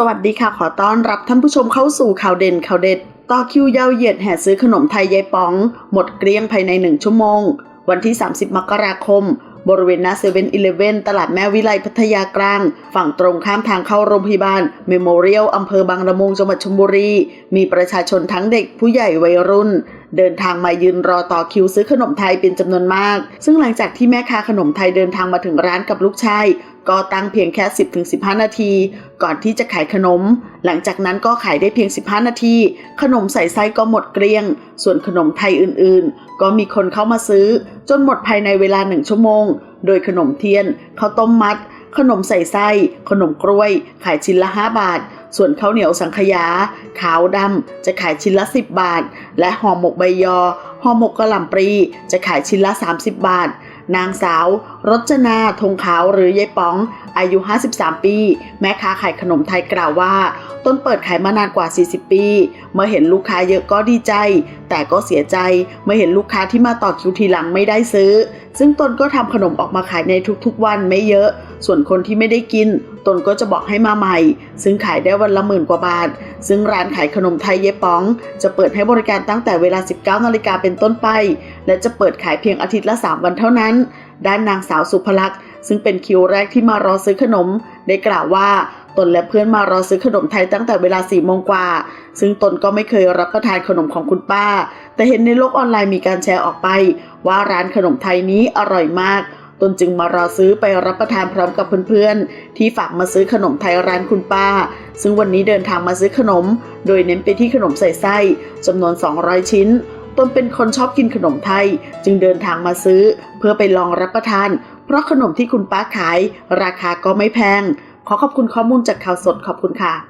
สวัสดีค่ะ ขอต้อนรับท่านผู้ชมเข้าสู่ข่าวเด่นข่าวเด็ด ต่อคิวยาวเหยียดแห่ซื้อขนมไทยยายป๋อง หมดเกลี้ยงภายใน 1 ชั่วโมง วันที่ 30 มกราคม บริเวณหน้าเซเว่นอีเลเว่นตลาดแม่วิไลพัทยากลาง ฝั่งตรงข้ามทางเข้าโรงพยาบาล เมโมเรียลอำเภอบางละมุงจังหวัดชลบุรี มีประชาชนทั้งเด็กผู้ใหญ่วัยรุ่น เดินทางมายืนรอต่อคิวซื้อขนมไทยเป็นจำนวนมาก ซึ่งหลังจากที่แม่ค้าขนมไทยเดินทางมาถึงร้านกับลูกชายก็ตั้งเพียงแค่ 10-15 นาที ก่อนที่จะขายขนม หลังจากนั้นก็ขายได้เพียง 15 นาที ขนมใส่ไส้ก็หมดเกลี้ยง ส่วนขนมไทยอื่นๆ ก็มีคนเข้ามาซื้อ จนหมดภายในเวลาหนึ่งชั่วโมง โดยขนมเทียนข้าวต้มมัด ขนมใส่ไส้ ขนมกล้วย ขายชิ้นละ 5 บาท ส่วนข้าวเหนียวสังขยา ขาวดำจะขายชิ้นละ 10 บาท และห่อหมกใบยอห่อหมกกระหล่ำปลีจะขายชิ้นละ 30 บาท นางสาวรจนาธงขาวหรือยายป๋อง อายุ 53 ปี แม่ค้าขายขนมไทยกล่าวว่า ต้นเปิดขายมานานกว่า 40 ปี เมื่อเห็นลูกค้าเยอะก็ดีใจ แต่ก็เสียใจเมื่อเห็นลูกค้าที่มาต่อคิวทีหลังไม่ได้ซื้อ ซึ่งตนก็ทำขนมออกมาขายในทุกๆวันไม่เยอะ ส่วนคนที่ไม่ได้กิน ตนก็จะบอกให้มาใหม่ ซึ่งขายได้วันละหมื่นกว่าบาท ซึ่งร้านขายขนมไทยเยป๋อง จะเปิดให้บริการตั้งแต่เวลา 19นาฬิกาเป็นต้นไป และจะเปิดขายเพียงอาทิตย์ละ 3 วันเท่านั้น ด้านนางสาวสุภลักษณ์ ซึ่งเป็นคิวแรกที่มารอซื้อขนม ได้กล่าวว่าตนและเพื่อนมารอซื้อขนมไทยตั้งแต่เวลา4โมงกว่า ซึ่งตนก็ไม่เคยรับประทานขนมของคุณป้า แต่เห็นในโลกออนไลน์มีการแชร์ออกไป ว่าร้านขนมไทยนี้อร่อยมาก ตนจึงมารอซื้อไปรับประทานพร้อมกับเพื่อนๆ ที่ฝากมาซื้อขนมไทยร้านคุณป้า ซึ่งวันนี้เดินทางมาซื้อขนม โดยเน้นไปที่ขนมใส่ไส้จำนวน 200 ชิ้น ตนเป็นคนชอบกินขนมไทย จึงเดินทางมาซื้อ เพื่อไปลองรับประทาน เพราะขนมที่คุณป้าขาย ราคาก็ไม่แพง ขอขอบคุณข้อมูลจากข่าวสดขอบคุณค่ะ